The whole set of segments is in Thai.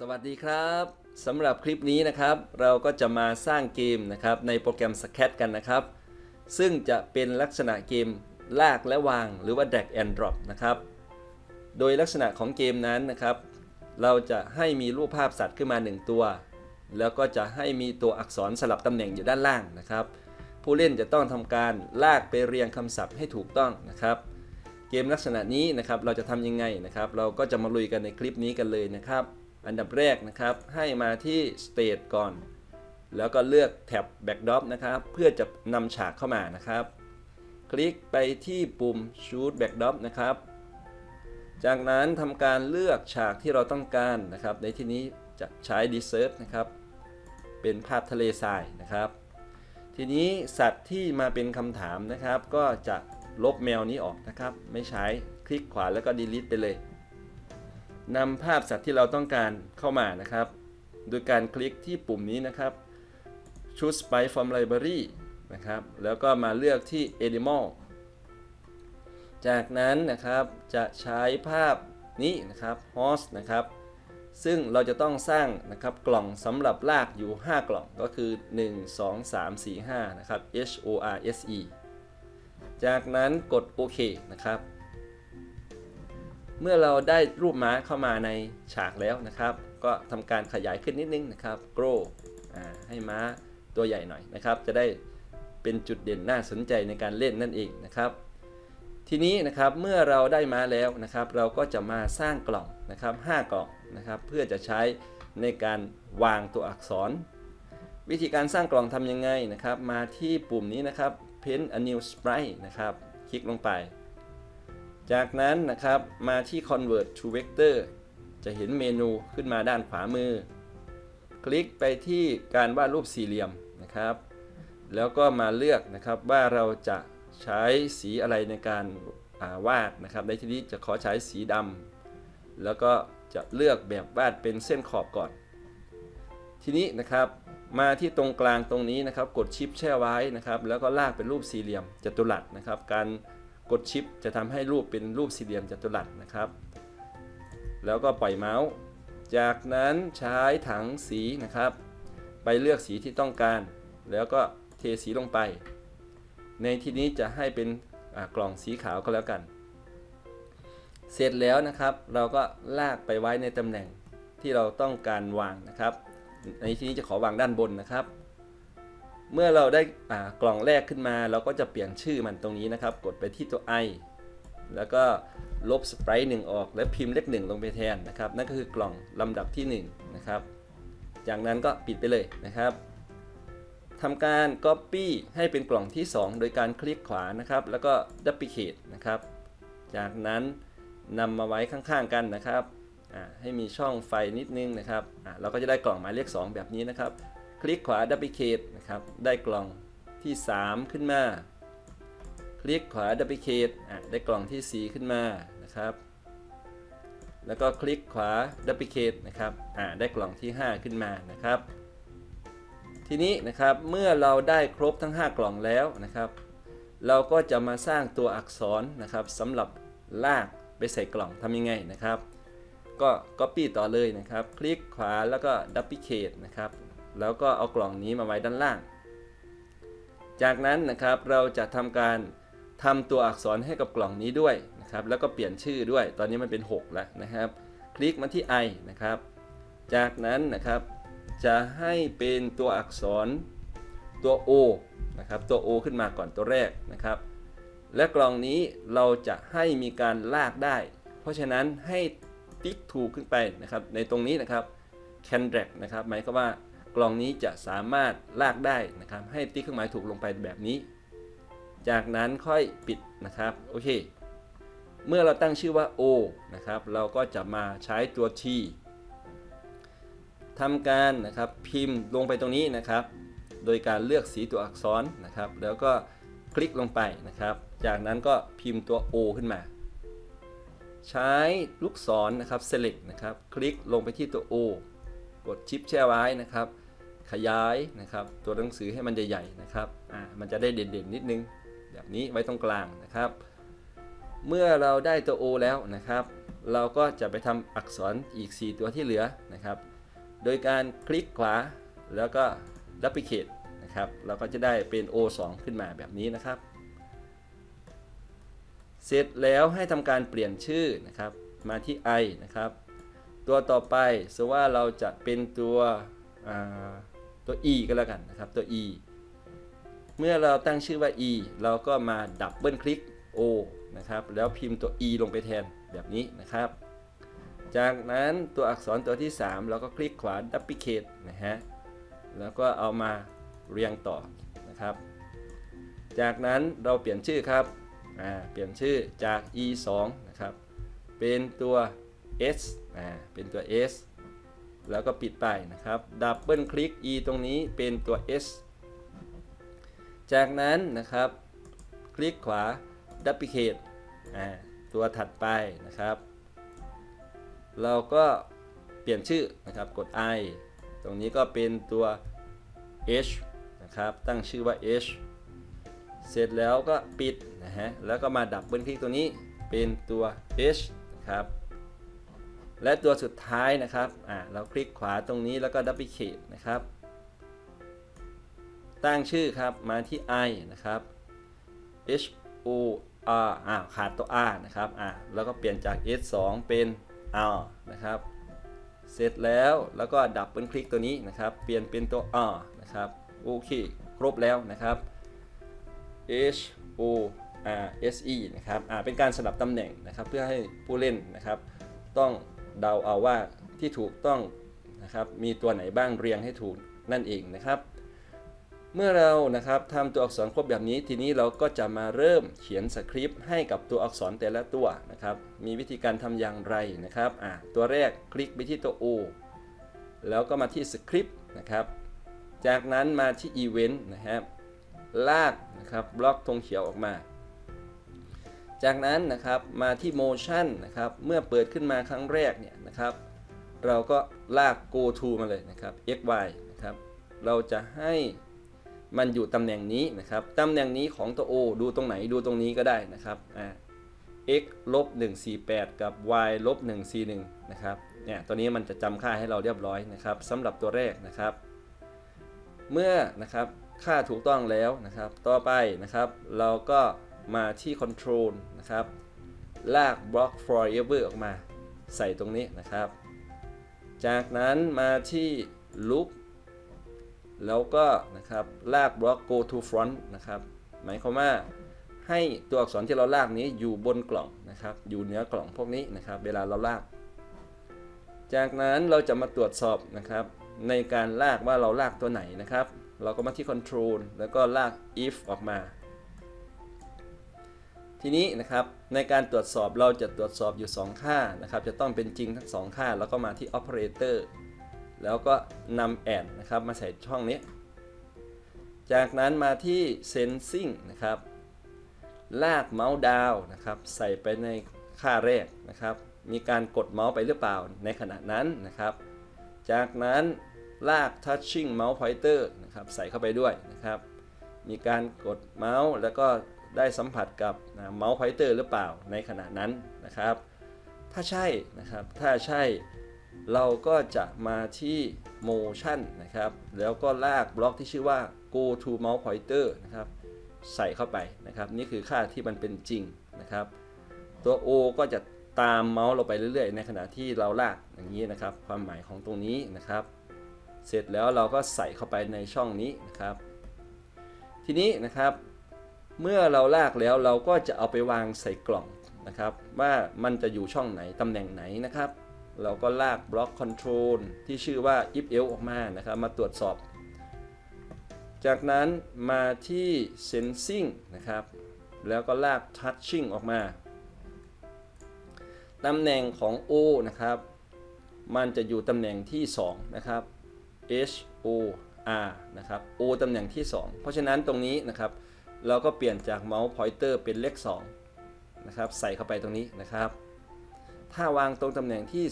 สวัสดีครับสำหรับคลิปนี้นะครับ เราก็จะมาสร้างเกมนะครับในโปรแกรม s c a t กันนะครับ ซึ่งจะเป็นลักษณะเกมลากและวาง หรือว่า drag and drop นะครับ โดยลักษณะของเกมนั้นนะครับ เราจะให้มีรูปภาพสัตว์ขึ้นมา 1 ตัว แล้วก็จะให้มีตัวอักษรสลับตำแหน่งอยู่ด้านล่างนะครับ ผู้เล่นจะต้องทำการลากไปเรียงคำศัพท์ให้ถูกต้องนะครับเกมลักษณะนี้นะครับเราจะทำยังไงนะครับ เราก็จะมาลุยกันในคลิปนี้กันเลยนะครับ อันดับแรกนะครับให้มาที่ State ก่อน แล้วก็เลือกแท็บ Backdrop นะครับ เพื่อจะนำฉากเข้ามานะครับ คลิกไปที่ปุ่ม Shoot Backdrop นะครับ จากนั้นทำการเลือกฉากที่เราต้องการนะครับ ในที่นี้จะใช้ Desert นะครับ เป็นภาพทะเลทรายนะครับ ทีนี้สัตว์ที่มาเป็นคำถามนะครับ ก็จะลบแมวนี้ออกนะครับ ไม่ใช้คลิกขวาแล้วก็ delete ไปเลย นำภาพสัตว์ที่เราต้องการเข้ามานะครับ โดยการคลิกที่ปุ่มนี้นะครับ choose by from library นะครับ แล้วก็มาเลือกที่ animal จากนั้นนะครับจะใช้ภาพนี้นะครับ horse นะครับ ซึ่งเราจะต้องสร้างนะครับกล่องสำหรับลากอยู่ 5 กล่องก็คือ 1 2 3 4 5 นะครับ H O R S E จากนั้นกดโอเคนะครับ เมื่อเราได้รูปม้าเข้ามาในฉากแล้วนะครับ ก็ทำการขยายขึ้นนิดนึงนะครับ grow ให้ม้าตัวใหญ่หน่อยนะครับ จะได้เป็นจุดเด่นน่าสนใจในการเล่นนั่นเองนะครับ ทีนี้นะครับเมื่อเราได้ม้าแล้วนะครับ เราก็จะมาสร้างกล่องนะครับ5กล่องนะครับ เพื่อจะใช้ในการวางตัวอักษร วิธีการสร้างกล่องทำยังไงนะครับ มาที่ปุ่มนี้นะครับ Paint a new sprite นะครับ คลิกลงไป จากนั้นนะครับมาที่ Convert to Vector จะเห็นเมนูขึ้นมาด้านขวามือ คลิกไปที่การวาดรูปสี่เหลี่ยมนะครับ แล้วก็มาเลือกนะครับว่าเราจะใช้สีอะไรในการาวาดนะครับ ในที่นี้จะขอใช้สีดำแล้วก็จะเลือกแบบวาดเป็นเส้นขอบก่อน ทีนี้นะครับมาที่ตรงกลางตรงนี้นะครับ กดชิปแช่ไว้นะครับ แล้วก็ลากเป็นรูปสี่เหลี่ยมจัตุรัสนะครับ การ กดชิปจะทำให้รูปเป็นรูปสี่เหลี่ยมจัตุรัสนะครับ แล้วก็ปล่อยเมาส์ จากนั้นใช้ถังสีนะครับ ไปเลือกสีที่ต้องการ แล้วก็เทสีลงไป ในที่นี้จะให้เป็นกล่องสีขาวก็แล้วกัน เสร็จแล้วนะครับเราก็ลากไปไว้ในตำแหน่งที่เราต้องการวางนะครับ ในที่นี้จะขอวางด้านบนนะครับ เมื่อเราได้กล่องแรกขึ้นมาเราก็จะเปลี่ยนชื่อมันตรงนี้นะครับ กดไปที่ตัว i แล้วก็ลบสไปร์หนึ่งออก และพิมพ์เลขหนึ่งลงไปแทนนะครับ นั่นก็คือกล่องลำดับที่ 1 นะครับ จากนั้นก็ปิดไปเลยนะครับทำการ Copy ให้เป็นกล่องที่ 2 โดยการคลิกขวานะครับ แล้วก็ Duplicate นะครับ จากนั้นนำมาไว้ข้างๆกันนะครับให้มีช่องไฟนิดนึงนะครับเราก็จะได้กล่องหมายเลข 2 แบบนี้นะครับ คลิกขวา Duplicate นะครับ ได้กล่องที่ 3 ขึ้นมา คลิกขวา Duplicate อะได้กล่องที่ 4 ขึ้นมานะครับ แล้วก็คลิกขวา Duplicate นะครับอ่าได้กล่องที่ 5 ขึ้นมานะครับ ทีนี้นะครับเมื่อเราได้ครบทั้ง 5 กล่องแล้วนะครับ เราก็จะมาสร้างตัวอักษรนะครับสำหรับลากไปใส่กล่องทำยังไงนะครับก็ Copy ต่อเลยนะครับ คลิกขวาแล้วก็ Duplicate นะครับ แล้วก็เอากล่องนี้มาไว้ด้านล่าง จากนั้นนะครับเราจะทำการทำตัวอักษรให้กับกล่องนี้ด้วยนะครับ แล้วก็เปลี่ยนชื่อด้วย ตอนนี้มันเป็น 6 แล้วนะครับ คลิกมาที่ i นะครับ จากนั้นนะครับจะให้เป็นตัวอักษรตัว O นะครับ ตัว O ขึ้นมาก่อนตัวแรกนะครับ และกล่องนี้เราจะให้มีการลากได้ เพราะฉะนั้นให้ติ๊กถูกขึ้นไปนะครับ ในตรงนี้นะครับ can drag นะครับ หมายความว่า กล่องนี้จะสามารถลากได้นะครับ ให้ติ๊กเครื่องหมายถูกลงไปแบบนี้ จากนั้นค่อยปิดนะครับ โอเค เมื่อเราตั้งชื่อว่า O นะครับ เราก็จะมาใช้ตัว T ทำการนะครับพิมพ์ลงไปตรงนี้นะครับ โดยการเลือกสีตัวอักษรนะครับ แล้วก็คลิกลงไปนะครับ จากนั้นก็พิมพ์ตัว O ขึ้นมา ใช้ลูกศรนะครับ select นะครับ คลิกลงไปที่ตัว O กดชิปแช่ไว้นะครับ ขยายนะครับตัวหนังสือให้มันใหญ่ๆนะครับอ่ามันจะได้เด่นๆนิดนึง แบบนี้ไว้ตรงกลางนะครับ เมื่อเราได้ตัว O แล้วนะครับ เราก็จะไปทำอักษรอีก 4 ตัวที่เหลือนะครับ โดยการคลิกขวาแล้วก็ duplicate นะครับเราก็จะได้เป็น O2 ขึ้นมาแบบนี้นะครับ เสร็จแล้วให้ทำการเปลี่ยนชื่อนะครับมาที่ i นะครับ ตัวต่อไปสว่าเราจะเป็นตัวอ่า ตัว e ก็แล้วกันนะครับตัว e เมื่อเราตั้งชื่อว่า e เราก็มาดับเบิลคลิก o นะครับแล้วพิมพ์ตัว e ลงไปแทนแบบนี้นะครับ จากนั้นตัวอักษรตัวที่ 3 เราก็คลิกขวา duplicate นะฮะแล้วก็เอามาเรียงต่อนะครับ จากนั้นเราเปลี่ยนชื่อครับอ่าเปลี่ยนชื่อจาก e 2นะครับเป็นตัว s อ่าเป็นตัว s แล้วก็ปิดไปนะครับ ดับเบิลคลิก e ตรงนี้เป็นตัว s จากนั้นนะครับ คลิกขวา duplicate ตัวถัดไปนะครับ เราก็เปลี่ยนชื่อนะครับ กด i ตรงนี้ก็เป็นตัว h นะครับ ตั้งชื่อว่า h เสร็จแล้วก็ปิดนะฮะ แล้วก็มาดับเบิลคลิกตัวนี้เป็นตัว h นะครับ และตัวสุดท้ายนะครับอ่าเราคลิกขวาตรงนี้แล้วก็ duplicate นะครับ ตั้งชื่อครับมาที่ i นะครับ h o r อ่าขาดตัว r นะครับอ่าแล้วก็เปลี่ยนจาก s 2เป็น r นะครับ เสร็จแล้วแล้วก็ดับเบิลคลิกตัวนี้นะครับ เปลี่ยนเป็นตัว r นะครับโอเคครบแล้วนะครับ H O R S E นะครับอ่าเป็นการสลับตำแหน่งนะครับ เพื่อให้ผู้เล่นนะครับ ต้อง เดาเอาว่าที่ถูกต้องนะครับมีตัวไหนบ้างเรียงให้ถูกนั่นเองนะครับ เมื่อเรานะครับทำตัวอักษรครบแบบนี้ ทีนี้เราก็จะมาเริ่มเขียนสคริปต์ให้กับตัวอักษรแต่ละตัวนะครับมีวิธีการทำอย่างไรนะครับอ่าตัวแรกคลิกไปที่ตัว O แล้วก็มาที่สคริปต์นะครับจากนั้นมาที่ Event นะครับลากนะครับบล็อกธงเขียวออกมา จากนั้นนะครับมาที่ Motion นะครับเมื่อเปิดขึ้นมาครั้งแรกเนี่ยนะครับ เราก็ลาก Go to มาเลยนะครับ x y นะครับเราจะให้มันอยู่ตำแหน่งนี้นะครับตำแหน่งนี้ของตัว O ดูตรงไหนดูตรงนี้ก็ได้นะครับอ่า x ลบ148 กับ y ลบ141 นะครับเนี่ยตัวนี้มันจะจำค่าให้เราเรียบร้อยนะครับสำหรับตัวแรกนะครับ เมื่อนะครับค่าถูกต้องแล้วนะครับ ต่อไปนะครับ เราก็ มาที่ Control นะครับ ลากบล็อก forever ออกมาใส่ตรงนี้นะครับ จากนั้นมาที่ loop แล้วก็นะครับลากบล็อก go to front นะครับ หมายความว่าให้ตัวอักษรที่เราลากนี้อยู่บนกล่องนะครับ อยู่เหนือกล่องพวกนี้นะครับ เวลาเราลาก จากนั้นเราจะมาตรวจสอบนะครับ ในการลากว่าเราลากตัวไหนนะครับ เราก็มาที่ control แล้วก็ลาก if ออกมา ทีนี้นะครับในการตรวจสอบเราจะตรวจสอบอยู่ 2 ค่านะครับ จะต้องเป็นจริงทั้ง 2 ค่า แล้วก็มาที่ operator แล้วก็นำ add นะครับมาใส่ช่องนี้ จากนั้นมาที่ sensing นะครับ ลากเมาส์ดาวนะครับ ใส่ไปในค่าแรกนะครับ มีการกดเมาส์ไปหรือเปล่าในขณะนั้นนะครับ จากนั้นลาก touching mouse pointer นะครับ ใส่เข้าไปด้วยนะครับ มีการกดเมาส์แล้วก็ ได้สัมผัสกับเมาส์ pointer หรือเปล่าในขณะนั้นนะครับ ถ้าใช่นะครับถ้าใช่เราก็จะมาที่ motion นะครับ แล้วก็ลากบล็อกที่ชื่อว่า go to mouse pointer นะครับ ใส่เข้าไปนะครับ นี่คือค่าที่มันเป็นจริงนะครับ ตัว O ก็จะตามเมาส์เราไปเรื่อยๆ ในขณะที่เราลากอย่างนี้นะครับ ความหมายของตรงนี้นะครับ เสร็จแล้วเราก็ใส่เข้าไปในช่องนี้นะครับ ทีนี้นะครับ เมื่อเราลากแล้วเราก็จะเอาไปวางใส่กล่องนะครับ ว่ามันจะอยู่ช่องไหนตำแหน่งไหนนะครับ เราก็ลากบล็อกคอนโทรลที่ชื่อว่า if else ออกมานะครับ มาตรวจสอบ จากนั้นมาที่ sensing นะครับ แล้วก็ลาก touching ออกมาตำแหน่งของ O นะครับ มันจะอยู่ตำแหน่งที่ 2 นะครับ H O R นะครับ O ตำแหน่งที่ 2 เพราะฉะนั้นตรงนี้นะครับ เราก็เปลี่ยนจากเมาส์ pointer เป็นเลข2นะครับใส่เข้าไปตรงนี้นะครับ ถ้าวางตรงตำแหน่งที่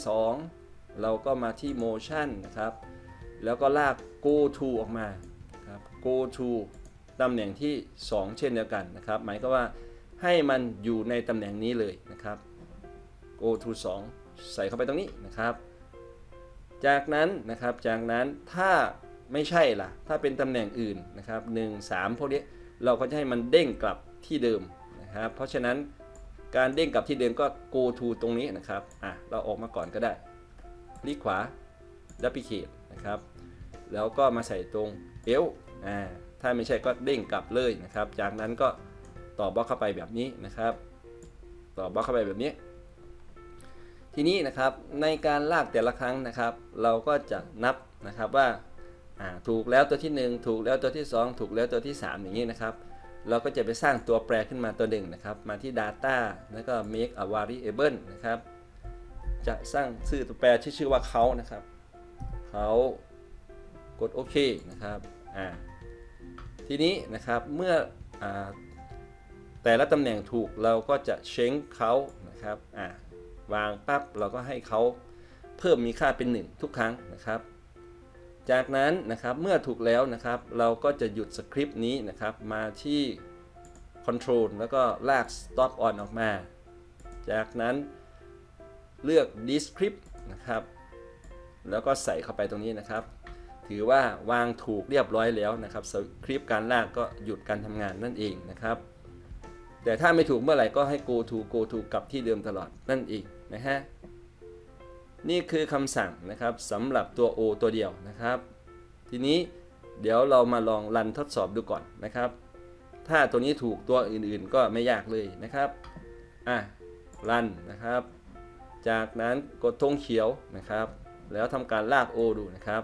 2 เราก็มาที่ motion นะครับ แล้วก็ลาก go to ออกมาครับ go to ตำแหน่งที่ 2 เช่นเดียวกันนะครับ หมายก็ว่าให้มันอยู่ในตำแหน่งนี้เลยนะครับ go to 2 ใส่เข้าไปตรงนี้นะครับ จากนั้นนะครับจากนั้นถ้าไม่ใช่ล่ะ ถ้าเป็นตำแหน่งอื่นนะครับ 1 3 พวกนี้ เราก็จะให้มันเด้งกลับที่เดิมนะครับ เพราะฉะนั้นการเด้งกลับที่เดิมก็ go to ตรงนี้นะครับอะเราออกมาก่อนก็ได้คลิกขวา duplicate นะครับ แล้วก็มาใส่ตรง L อ่าถ้าไม่ใช่ก็เด้งกลับเลยนะครับ จากนั้นก็ต่อบล็อกเข้าไปแบบนี้นะครับ ต่อบล็อกเข้าไปแบบนี้ ทีนี้นะครับในการลากแต่ละครั้งนะครับ เราก็จะนับนะครับว่าอ่า ถูกแล้วตัวที่ 1 ถูกแล้วตัวที่ 2 ถูกแล้วตัวที่ 3 อย่างนี้นะครับเราก็จะไปสร้างตัวแปรขึ้นมาตัวหนึ่งนะครับ มาที่ Data แล้วก็ make a variable นะครับ จะสร้างชื่อตัวแปรที่ชื่อว่าเขานะครับ เขากดโอเคนะครับ อ่า ทีนี้นะครับ เมื่ออแต่ละตำแหน่งถูกเราก็จะเช้งเขานะครับ อ่า วางปั๊บเราก็ให้เขาเพิ่มมีค่าเป็น 1 ทุกครั้งนะครับ จากนั้นนะครับเมื่อถูกแล้วนะครับ เราก็จะหยุดสคริปต์นี้นะครับมาที่ Control แล้วก็ลาก Stop On ออกมา จากนั้นเลือก Descript นะครับ แล้วก็ใส่เข้าไปตรงนี้นะครับ ถือว่าวางถูกเรียบร้อยแล้วนะครับสคริปต์การลากก็หยุดการทำงานนั่นเองนะครับ แต่ถ้าไม่ถูกเมื่อไหร่ก็ให้ go to go to กลับที่เดิมตลอดนั่นเองนะฮะ นี่คือคำสั่งนะครับสำหรับตัว O ตัวเดียวนะครับ ทีนี้เดี๋ยวเรามาลองรันทดสอบดูก่อนนะครับ ถ้าตัวนี้ถูกตัวอื่นๆก็ไม่ยากเลยนะครับอะรันนะครับ จากนั้นกดธงเขียวนะครับ แล้วทำการลาก O ดูนะครับ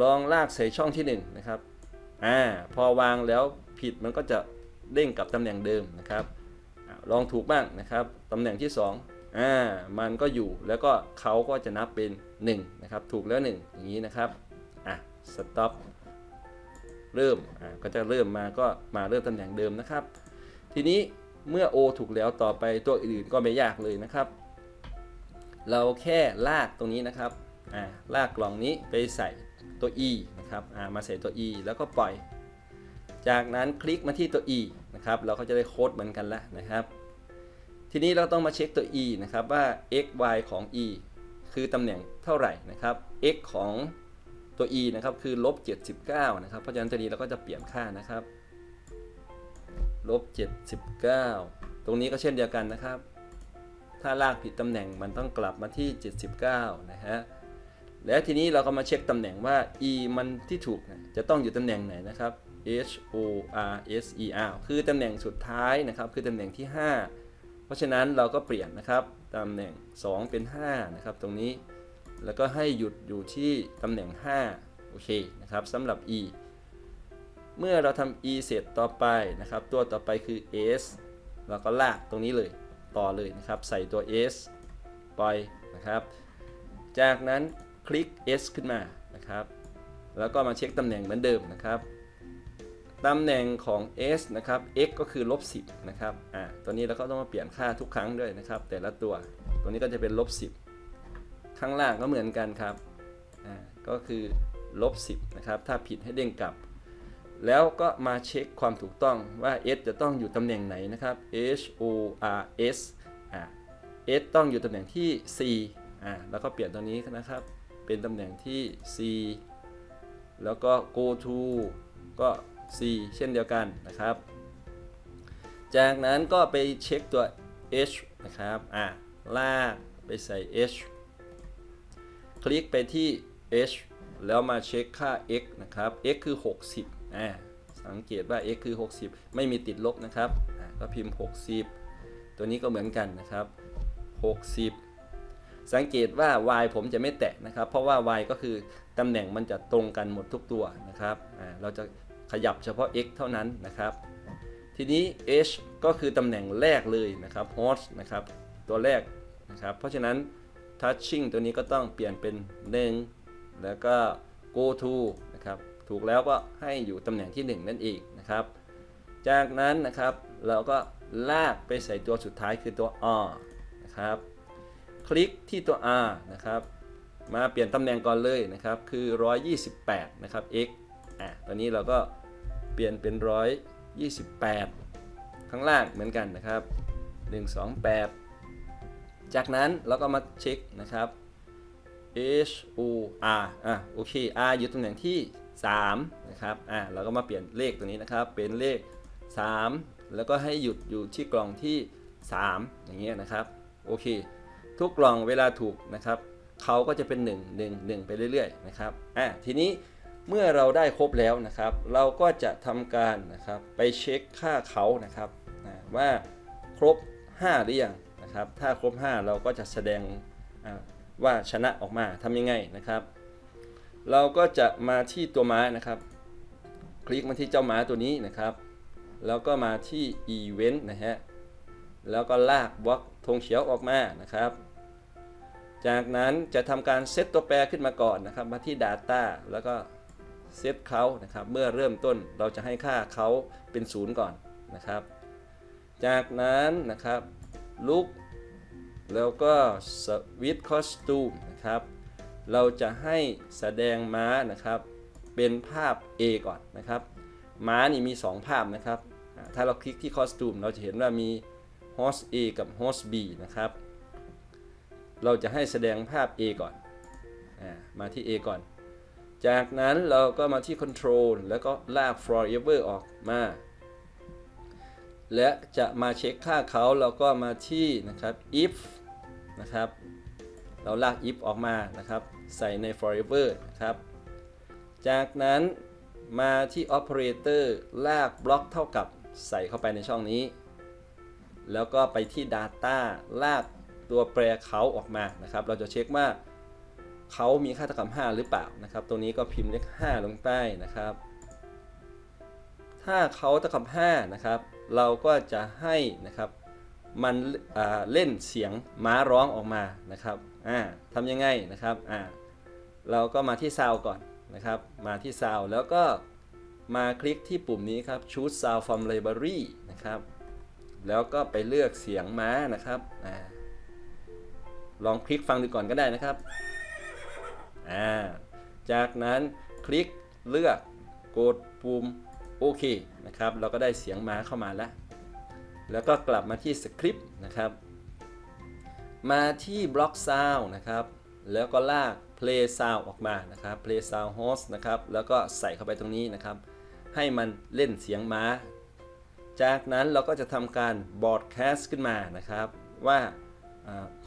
ลองลากใส่ช่องที่1นะครับอ่าพอวางแล้วผิดมันก็จะเด้งกลับตำแหน่งเดิมนะครับ ลองถูกบ้างนะครับตำแหน่งที่ 2 อ่ามันก็อยู่แล้วก็เขาก็จะนับเป็น1นะครับถูกแล้ว 1 อย่างนี้นะครับอะ stop เริ่มอ่าก็จะเริ่มมาก็มาเริ่มตำแหน่งเดิมนะครับ ทีนี้เมื่อ O ถูกแล้วต่อไปตัวอื่นๆก็ไม่ยากเลยนะครับ เราแค่ลากตรงนี้นะครับอ่าลากกล่องนี้ไปใส่ตัว E นะครับอ่ามาใส่ตัว E แล้วก็ปล่อย จากนั้นคลิกมาที่ตัว E นะครับเราก็จะได้โค้ดเหมือนกันแล้วนะครับ ทีนี้เราต้องมาเช็คตัว e นะครับว่า x y ของ e คือตำแหน่งเท่าไหร่นะครับ x ของตัว e นะครับคือลบ79นะครับ เพราะฉะนั้นตัวนี้เราก็จะเปลี่ยนค่านะครับลบ79 ตรงนี้ก็เช่นเดียวกันนะครับ ถ้าลากผิดตำแหน่งมันต้องกลับมาที่ 79 นะฮะ แล้วทีนี้เราก็มาเช็คตำแหน่งว่า e มันที่ถูกนะจะต้องอยู่ตำแหน่งไหนนะครับ h o r s e r คือตำแหน่งสุดท้ายนะครับ คือตำแหน่งที่ 5 เพราะฉะนั้นเราก็เปลี่ยนนะครับตำแหน่ง 2 เป็น5นะครับตรงนี้แล้วก็ให้หยุดอยู่ที่ตำแหน่ง 5 โอเคนะครับสำหรับ e เมื่อเราทำ e เสร็จต่อไปนะครับ ตัวต่อไปคือ s เราก็ลากตรงนี้เลยต่อเลยนะครับ ใส่ตัว s ปล่อยนะครับ จากนั้นคลิก s ขึ้นมานะครับ แล้วก็มาเช็คตำแหน่งเหมือนเดิมนะครับ ตำแหน่งของ s นะครับ x ก็คือลบ10นะครับ อ่า ตัวนี้เราก็ต้องมาเปลี่ยนค่าทุกครั้งด้วยนะครับ แต่ละตัว ตัวนี้ก็จะเป็นลบ10 ข้างล่างก็เหมือนกันครับ อ่า ก็คือลบ10นะครับ ถ้าผิดให้เด้งกลับ แล้วก็มาเช็คความถูกต้องว่า s จะต้องอยู่ตำแหน่งไหนนะครับ h o r s อ่า s ต้องอยู่ตำแหน่งที่ c อ่า แล้วก็เปลี่ยนตัวนี้นะครับ เป็นตำแหน่งที่ c แล้วก็ go to ก็ C เช่นเดียวกันนะครับ จากนั้นก็ไปเช็คตัว H นะครับอะลากไปใส่ H คลิกไปที่ H แล้วมาเช็คค่า x นะครับ x คือ 60อ่าสังเกตว่า x คือ 60 ไม่มีติดลบนะครับอ่าก็พิมพ์ 60 ตัวนี้ก็เหมือนกันนะครับ 60 สังเกตว่า y ผมจะไม่แตะนะครับ เพราะว่า y ก็คือตำแหน่งมันจะตรงกันหมดทุกตัวนะครับอ่าเราจะ ขยับเฉพาะ x เท่านั้นนะครับ ทีนี้ h ก็คือตำแหน่งแรกเลยนะครับ host นะครับ ตัวแรกนะครับ เพราะฉะนั้น touching ตัวนี้ก็ต้องเปลี่ยนเป็น 1 แล้วก็ go to นะครับ ถูกแล้วก็ให้อยู่ตำแหน่งที่ 1 นั่นเองนะครับ จากนั้นนะครับเราก็ลากไปใส่ตัวสุดท้ายคือตัว r นะครับ คลิกที่ตัว r นะครับ มาเปลี่ยนตำแหน่งก่อนเลยนะครับ คือ 128 นะครับ x อะตอนนี้เราก็เปลี่ยนเป็น 128 ข้างล่างเหมือนกันนะครับ 128 จากนั้นเราก็มาเช็คนะครับ H O R อะโอเค R อยู่ตำแหน่งที่ 3 นะครับอะเราก็มาเปลี่ยนเลขตัวนี้นะครับ เป็นเลข 3 แล้วก็ให้หยุดอยู่ที่กล่องที่ 3 อย่างเงี้ยนะครับ โอเค ทุกกล่องเวลาถูกนะครับเขาก็จะเป็น 1 1 1 ไปเรื่อยๆ นะครับอะทีนี้ เมื่อเราได้ครบแล้วนะครับ เราก็จะทำการนะครับไปเช็คค่าเขานะครับว่าครบ 5 หรือยังนะครับ ถ้าครบ 5 เราก็จะแสดงว่าชนะออกมาทำยังไงนะครับ เราก็จะมาที่ตัวม้านะครับ คลิกมาที่เจ้าม้าตัวนี้นะครับ แล้วก็มาที่ Event นะฮะแล้วก็ลากบล็อกธงเขียวออกมานะครับ จากนั้นจะทำการเซตตัวแปรขึ้นมาก่อนนะครับ มาที่ Data แล้วก็ เซตเขานะครับ เมื่อเริ่มต้นเราจะให้ค่าเขาเป็นศูนย์ก่อนนะครับ จากนั้นนะครับลุกแล้วก็สวิตคอสตูมนะครับ เราจะให้แสดงม้านะครับ เป็นภาพ A ก่อนนะครับ ม้านี่มี 2 ภาพนะครับ ถ้าเราคลิกที่คอสตูมเราจะเห็นว่ามี host A กับ host B นะครับ เราจะให้แสดงภาพ A ก่อนอมาที่ A ก่อน จากนั้นเราก็มาที่ control แล้วก็ลาก forever ออกมา และจะมาเช็คค่าเขาเราก็มาที่นะครับ if นะครับ เราลาก if ออกมานะครับ ใส่ใน forever นะครับ จากนั้นมาที่ operator ลากบล็อกเท่ากับใส่เข้าไปในช่องนี้ แล้วก็ไปที่ data ลากตัวแปรเขาออกมานะครับ เราจะเช็คว่า เขามีค่าเท่ากับ5หรือเปล่านะครับ ตรงนี้ก็พิมพ์เลข 5 ลงไปนะครับ ถ้าเขาเท่ากับ5นะครับ เราก็จะให้นะครับมันเล่นเสียงม้าร้องออกมานะครับอ่าทำยังไงนะครับอ่าเราก็มาที่ซาวก่อนนะครับ มาที่ซาวแล้วก็มาคลิกที่ปุ่มนี้ครับ choose sound from library นะครับ แล้วก็ไปเลือกเสียงม้านะครับอลองคลิกฟังดูก่อนก็ได้นะครับ อ่าจากนั้นคลิกเลือกกดปุ่มโอเคนะครับ เราก็ได้เสียงม้าเข้ามาแล้ว แล้วก็กลับมาที่สคริปต์นะครับ มาที่บล็อกซาวนะครับ แล้วก็ลาก play sound ออกมานะครับ play sound host นะครับ แล้วก็ใส่เข้าไปตรงนี้นะครับ ให้มันเล่นเสียงม้า จากนั้นเราก็จะทำการ broadcast ขึ้นมานะครับ ว่า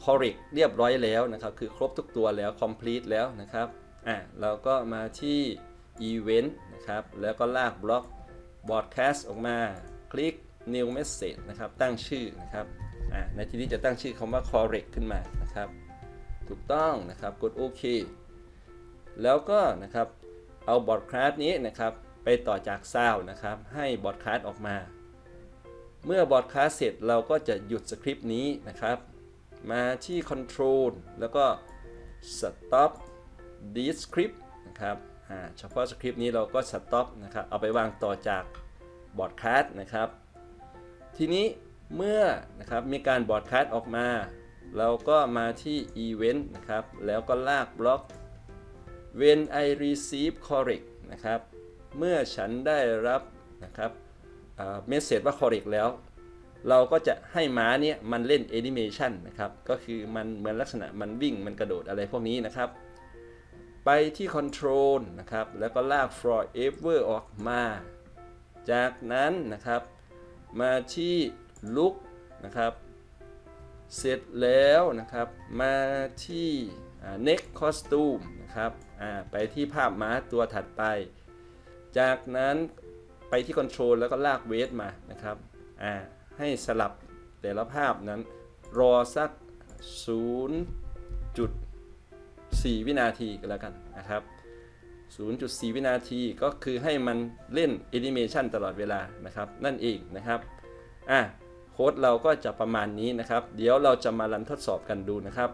correct เรียบร้อยแล้วนะครับ คือครบทุกตัวแล้ว complete แล้วนะครับอะเราก็มาที่ event นะครับ แล้วก็ลากบล็อก broadcast ออกมาคลิก new message นะครับ ตั้งชื่อนะครับอะในที่นี้จะตั้งชื่อคำว่า correct ขึ้นมานะครับ ถูกต้องนะครับกดโอเคแล้วก็นะครับเอาบอร์ดคลาสนี้นะครับไปต่อจากซาวนะครับ ให้บอร์ดคลาสออกมา เมื่อบอร์ดคลาสเสร็จเราก็จะหยุดสคริปต์นี้นะครับ มาที่ Control แล้วก็ Stop this script นะครับอ่าเฉพาะสคริปต์นี้เราก็ Stop นะครับ เอาไปวางต่อจากบอร์ดคลาสนะครับ ทีนี้เมื่อนะครับมีการบอร์ดคลาสออกมา เราก็มาที่ Event นะครับ แล้วก็ลากบล็อก when I receive correct นะครับ เมื่อฉันได้รับนะครับเมสเซจว่า correct แล้ว เราก็จะให้ม้าเนี่ยมันเล่น animation นะครับก็คือมันเหมือนลักษณะมันวิ่งมันกระโดดอะไรพวกนี้นะครับ ไปที่ control นะครับแล้วก็ลาก forever ออกมา จากนั้นนะครับมาที่ look นะครับเสร็จแล้วนะครับมาที่ next costume นะครับไปที่ภาพม้าตัวถัดไป จากนั้นไปที่ control แล้วก็ลากเวทมานะครับอ่า ให้สลับแต่ละภาพนั้น รอสัก 0.4 วินาทีก็แล้วกันนะครับ 0.4 วินาทีก็คือให้มันเล่น animation ตลอดเวลานะครับ นั่นเองนะครับอะโค้ดเราก็จะประมาณนี้นะครับ เดี๋ยวเราจะมารันทดสอบกันดูนะครับ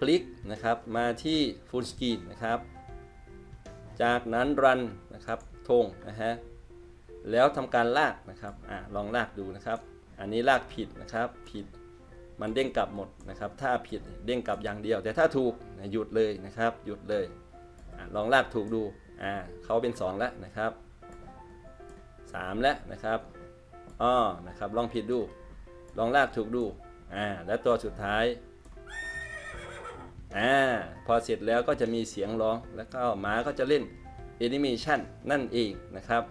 คลิกนะครับมาที่ Full Screen นะครับ จากนั้นรันนะครับธงนะฮะ แล้วทำการลากนะครับอ่าลองลากดูนะครับ อันนี้ลากผิดนะครับผิดมันเด้งกลับหมดนะครับ ถ้าผิดเด้งกลับอย่างเดียว แต่ถ้าถูกหยุดเลยนะครับ หยุดเลยอลองลากถูกดูอ่าเขาเป็น 2 แล้วนะครับ 3 แล้วนะครับอ้อนะครับ ลองผิดดู ลองลากถูกดูอ่าและตัวสุดท้ายอ่าพอเสร็จแล้วก็จะมีเสียงร้องแล้วก็หมาก็จะเล่นแอนิเมชันนั่นเองนะครับ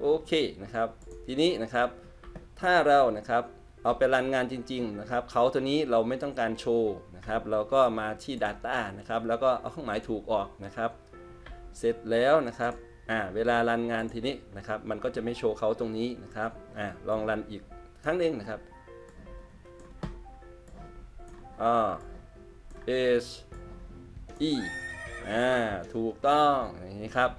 โอเคนะครับ ทีนี้นะครับ ถ้าเรานะครับเอาไปรันงานจริง ๆ นะครับเขาตัวนี้เราไม่ต้องการโชว์นะครับ เราก็มาที่ Data นะครับ แล้วก็เอาเครื่องหมายถูกออกนะครับ เสร็จแล้วนะครับอ่าเวลารันงานทีนี้นะครับ มันก็จะไม่โชว์เขาตรงนี้นะครับอ่าลองรันอีกครั้งหนึ่งนะครับอ่า S E อ่าถูกต้องอย่างนี้ครับ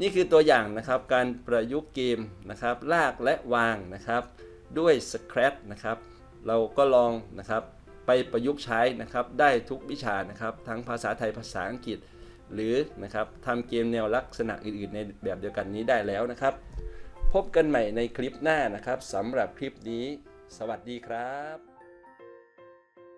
นี่คือตัวอย่างนะครับการประยุกต์เกมนะครับลากและวางนะครับ ด้วย Scratch นะครับเราก็ลองนะครับไปประยุกต์ใช้นะครับได้ทุกวิชานะครับ ทั้งภาษาไทยภาษาอังกฤษ หรือนะครับทำเกมแนวลักษณะอื่นๆ ในแบบเดียวกันนี้ได้แล้วนะครับ พบกันใหม่ในคลิปหน้านะครับสำหรับคลิปนี้ สวัสดีครับ